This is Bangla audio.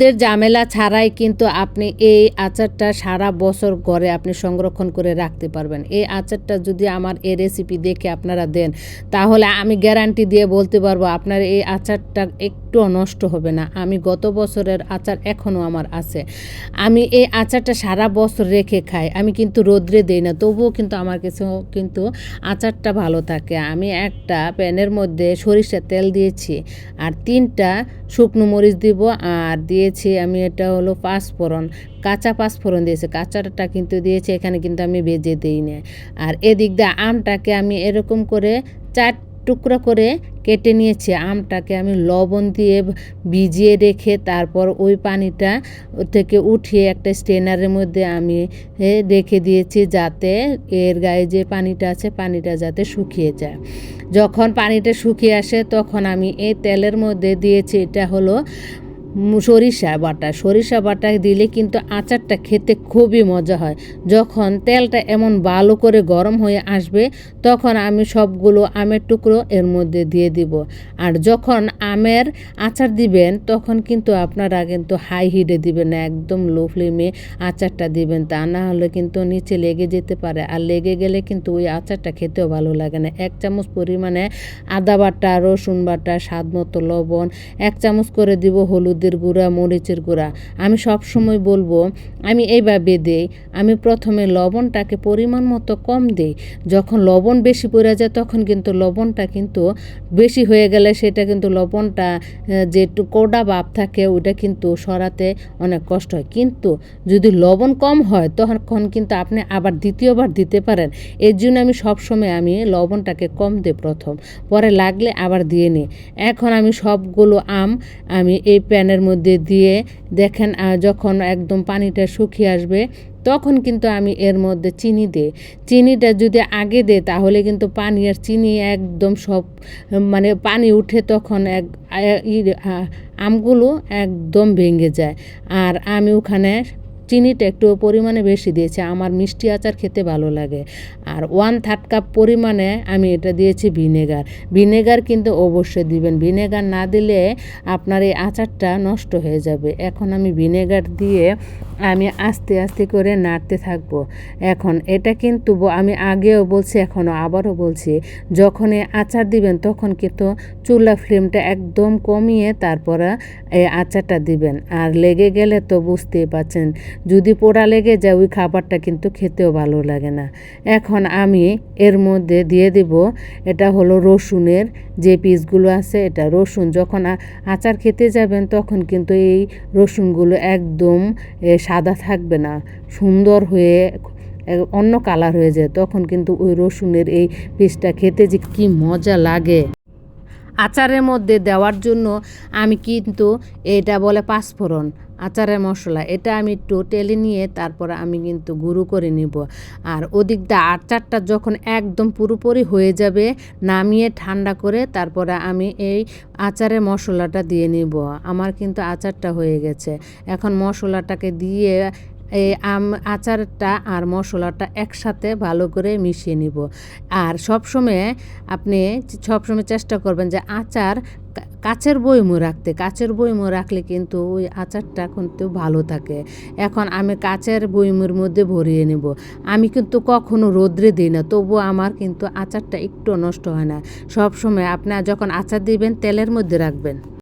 দের ঝামেলা ছাড়াই কিন্তু আপনি এই আচারটা সারা বছর ঘরে আপনি সংরক্ষণ করে রাখতে পারবেন। এই আচারটা যদি আমার এই রেসিপি দেখে আপনারা দেন, তাহলে আমি গ্যারান্টি দিয়ে বলতে পারব, আপনার এই আচারটা একটুও নষ্ট হবে না। আমি গত বছরের আচার এখনও আমার আছে। আমি এই আচারটা সারা বছর রেখে খাই, আমি কিন্তু রোদ্রে দিই না, তবুও কিন্তু আমার কাছে কিন্তু আচারটা ভালো থাকে। আমি একটা প্যানের মধ্যে সরিষার তেল দিয়েছি, আর তিনটা শুকনো মরিচ দিব, আর দিয়েছি, আমি এটা হলো পাঁচফোড়ন কাঁচা পাঁচফোড়ন দিয়েছি। কাঁচাটা কিন্তু দিয়েছি, এখানে কিন্তু আমি ভেজে দিই না আর এদিক দিয়ে আমটাকে আমি এরকম করে চার টুকরা করে কেটে নিয়েছি। আমটাকে আমি লবণ দিয়ে ভিজিয়ে রেখে তারপর ওই পানিটা থেকে উঠিয়ে একটা স্টেনারের মধ্যে আমি রেখে দিয়েছি যাতে এর গায়ে যে পানিটা আছে, পানিটা যাতে শুকিয়ে যায়। যখন পানিটা শুকিয়ে আসে, তখন আমি এই তেলের মধ্যে দিয়েছি, এটা হলো সরিষা বাটা। সরিষা বাটা দিলে কিন্তু আচারটা খেতে খুবই মজা হয়। যখন তেলটা এমন ভালো করে গরম হয়ে আসবে, তখন আমি সবগুলো আমের টুকরো এর মধ্যে দিয়ে দিব। আর যখন আমের আচার দিবেন, তখন কিন্তু আপনারা কিন্তু হাই হিটে দিবেন না একদম লো ফ্লেমে আচারটা দিবেন তা। না হলে কিন্তু নিচে লেগে যেতে পারে। আর লেগে গেলে কিন্তু ওই আচারটা খেতেও ভালো লাগে না। এক চামচ পরিমাণে আদা বাটা, রসুন বাটা, স্বাদ মতো লবণ, এক চামচ করে দিব হলুদের গুঁড়া, মরিচের গুঁড়া। আমি সব সময় বলব, আমি এইভাবে দেই। আমি প্রথমে লবণটাকে পরিমাণ মতো কম দেই। যখন লবণ বেশি পড়ে যায়, তখন কিন্তু লবণটা কিন্তু বেশি হয়ে গেলে সেটা কিন্তু লবণটা যে কোডা ভাব থাকে ওটা কিন্তু সরাতে অনেক কষ্ট হয়। কিন্তু যদি লবণ কম হয়, তখন কিন্তু আপনি আবার দ্বিতীয়বার দিতে পারেন। এর জন্য আমি সবসময় আমি লবণটাকে কম দিই প্রথম। পরে লাগলে আবার দিয়ে নিই। এখন আমি সবগুলো আম আমি এই প্যানের মধ্যে দিয়ে দেখেন যখন একদম পানিটা শুকিয়ে আসবে, তখন কিন্তু আমি এর মধ্যে চিনি দিই। চিনিটা যদি আগে দেয় তাহলে কিন্তু পানি আর চিনি একদম সব মানে পানি উঠে তখন এক আমগুলো একদম ভেঙে যায়। আর আমি ওখানে চিনিটা একটু পরিমাণে বেশি দিয়েছি, আমার মিষ্টি আচার খেতে ভালো লাগে। আর ওয়ান থার্ড কাপ পরিমাণে আমি এটা দিয়েছি ভিনেগার। ভিনেগার কিন্তু অবশ্যই দিবেন। ভিনেগার না দিলে আপনার এই আচারটা নষ্ট হয়ে যাবে। এখন আমি ভিনেগার দিয়ে আমি আস্তে আস্তে করে নাড়তে থাকব। এখন এটা কিন্তু আমি আগেও বলছি এখনও আবারও বলছি, যখন আচার দিবেন তখন কিন্তু চুলা ফ্লেমটা একদম কমিয়ে তারপরে এই আচারটা দিবেন। আর লেগে গেলে তো বুঝতেই পাচ্ছেন যদি পোড়া লেগে যায়, ওই খাবারটা কিন্তু খেতেও ভালো লাগে না। এখন আমি এর মধ্যে দিয়ে দিব, এটা হলো রসুনের যে পিসগুলো আছে, এটা রসুন। যখন আচার খেতে যাবেন, তখন কিন্তু এই রসুনগুলো একদম সাদা থাকবে না, সুন্দর হয়ে অন্য কালার হয়ে যায়। তখন কিন্তু ওই রসুনের এই পিসটা খেতে যে কি মজা লাগে। আচারের মধ্যে দেওয়ার জন্য আমি কিন্তু এটা বলে পাঁচফোড়ন, আচারের মশলা। এটা আমি একটু টেলে নিয়ে তারপর আমি কিন্তু গুঁড়ো করে নিব। আর ওদিক দা আচারটা যখন একদম পুরোপুরি হয়ে যাবে, নামিয়ে ঠান্ডা করে তারপরে আমি এই আচারের মশলাটা দিয়ে নিব। আমার কিন্তু আচারটা হয়ে গেছে। এখন মশলাটাকে দিয়ে এই আম, আচারটা আর মশলাটা একসাথে ভালো করে মিশিয়ে নিব। আর সবসময় আপনি সবসময় চেষ্টা করবেন যে আচার কাচের বইমু রাখতে। কাচের বইমু রাখলে কিন্তু ওই আচারটা কিন্তু ভালো থাকে। এখন আমি কাচের বইমুর মধ্যে ভরিয়ে নেব। আমি কিন্তু কখনো রোদ্রে দিই না তবুও আমার কিন্তু আচারটা একটু নষ্ট হয় না। সব সময় আপনি, যখন আচার দিবেন, তেলের মধ্যে রাখবেন।